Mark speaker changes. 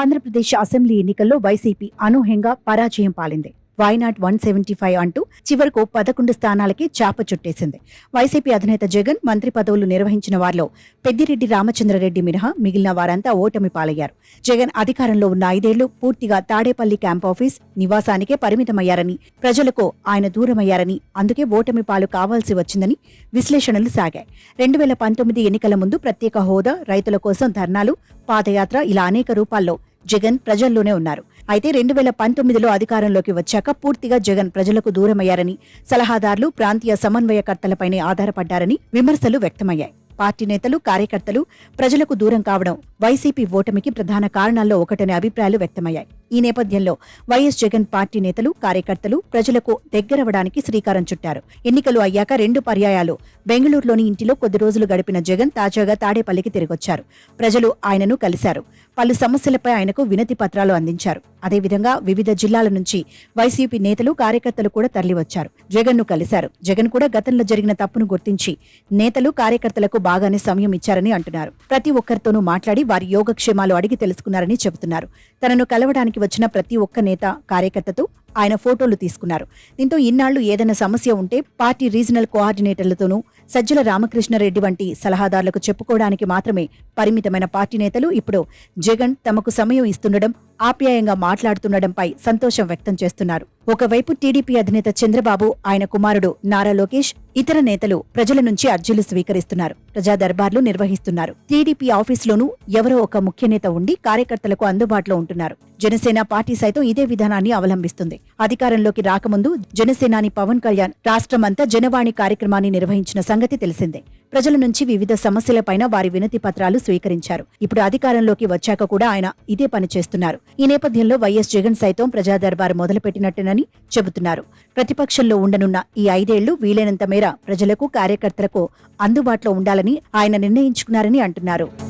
Speaker 1: Andhra Pradesh assembly ఎన్నికల్లో వైసీపీ అనూహ్యంగా పరాజయం పాలింది. Why not one seventy five అంటూ చివరకు పదకొండు స్థానాలకి చాప చుట్టేసింది. వైసీపీ అధినేత జగన్ మంత్రి పదవులు నిర్వహించిన వారిలో పెద్దిరెడ్డి రామచంద్రరెడ్డి మినహా మిగిలిన వారంతా ఓటమి పాలయ్యారు. జగన్ అధికారంలో ఉన్న ఐదేళ్ళు పూర్తిగా తాడేపల్లి క్యాంప్ ఆఫీస్ నివాసానికే పరిమితమయ్యారని ప్రజలకు ఆయన దూరమయ్యారని అందుకే ఓటమి పాలు కావాల్సి వచ్చిందని విశ్లేషణలు సాగాయి. రెండు వేల పంతొమ్మిది ఎన్నికల ముందు ప్రత్యేక హోదా రైతుల కోసం ధర్నాలు పాదయాత్ర ఇలా అనేక రూపాల్లో జగన్ ప్రజల్లోనే ఉన్నారు. అయితే రెండు వేల పంతొమ్మిదిలో అధికారంలోకి వచ్చాక పూర్తిగా జగన్ ప్రజలకు దూరమయ్యారని సలహాదారులు ప్రాంతీయ సమన్వయకర్తలపైనే ఆధారపడ్డారని విమర్శలు వ్యక్తమయ్యాయి. పార్టీ నేతలు కార్యకర్తలు ప్రజలకు దూరం కావడం వైసీపీ ఓటమికి ప్రధాన కారణాల్లో ఒకటనే అభిప్రాయాలు వ్యక్తమయ్యాయి. ఈ నేపథ్యంలో వైఎస్ జగన్ పార్టీ నేతలు కార్యకర్తలు ప్రజలకు దగ్గరవడానికి శ్రీకారం చుట్టారు. ఎన్నికలు అయ్యాక రెండు పర్యాయాలు. బెంగళూరులోని ఇంటిలో కొద్ది రోజులు గడిపిన జగన్ తాజాగా తాడేపల్లికి తిరిగొచ్చారు. ప్రజలు ఆయనను కలిశారు. పలు సమస్యలపై ఆయనకు వినతి పత్రాలు అందించారు. అదేవిధంగా వివిధ జిల్లాల నుంచి వైసీపీ నేతలు కార్యకర్తలు కూడా తరలివచ్చారు. జగన్ను కలిశారు. జగన్ కూడా గతంలో జరిగిన తప్పును గుర్తించి నేతలు కార్యకర్తలకు బాగానే సమయం ఇచ్చారని అంటున్నారు. ప్రతి ఒక్కరితోనూ మాట్లాడి వారి యోగక్షేమాలు అడిగి తెలుసుకున్నారని చెబుతున్నారు. తనను కలవడానికి వచ్చిన ప్రతి ఒక్క నేత కార్యకర్తతో ఆయన ఫోటోలు తీసుకున్నారు. దీంతో ఇన్నాళ్ళు ఏదైనా సమస్య ఉంటే పార్టీ రీజనల్ కోఆర్డినేటర్లతోనూ సజ్జల రామకృష్ణారెడ్డి వంటి సలహాదారులకు చెప్పుకోవడానికి మాత్రమే పరిమితమైన పార్టీ నేతలు ఇప్పుడు జగన్ తమకు సమయం ఇస్తుండడం ఆప్యాయంగా మాట్లాడుతుండడంపై సంతోషం వ్యక్తం చేస్తున్నారు. ఒకవైపు టీడీపీ అధినేత చంద్రబాబు ఆయన కుమారుడు నారా లోకేష్ ఇతర నేతలు ప్రజల నుంచి అర్జీలు స్వీకరిస్తున్నారు ప్రజా దర్బార్లు నిర్వహిస్తున్నారు. టీడీపీ ఆఫీసులోనూ ఎవరో ఒక ముఖ్య నేత ఉండి కార్యకర్తలకు అందుబాటులో ఉంటున్నారు. జనసేన పార్టీ సైతం ఇదే విధానాన్ని అవలంబిస్తుంది. అధికారంలోకి రాకముందు జనసేనాని పవన్ కళ్యాణ్ రాష్ట్రమంతా జనవాణి కార్యక్రమాన్ని నిర్వహించిన సంగతి తెలిసిందే. ప్రజల నుంచి వివిధ సమస్యలపైన వారి వినతి పత్రాలు స్వీకరించారు. ఇప్పుడు అధికారంలోకి వచ్చాక కూడా ఆయన ఇదే పని చేస్తున్నారు. ఈ నేపథ్యంలో వైఎస్ జగన్ సైతం ప్రజా దర్బారు మొదలుపెట్టినట్టేనని చెబుతున్నారు. ప్రతిపక్షంలో ఉండనున్న ఈ ఐదేళ్ళు వీలైనంత మేర ప్రజలకు కార్యకర్తలకు అందుబాటులో ఉండాలని ఆయన నిర్ణయించుకున్నారని అంటున్నారు.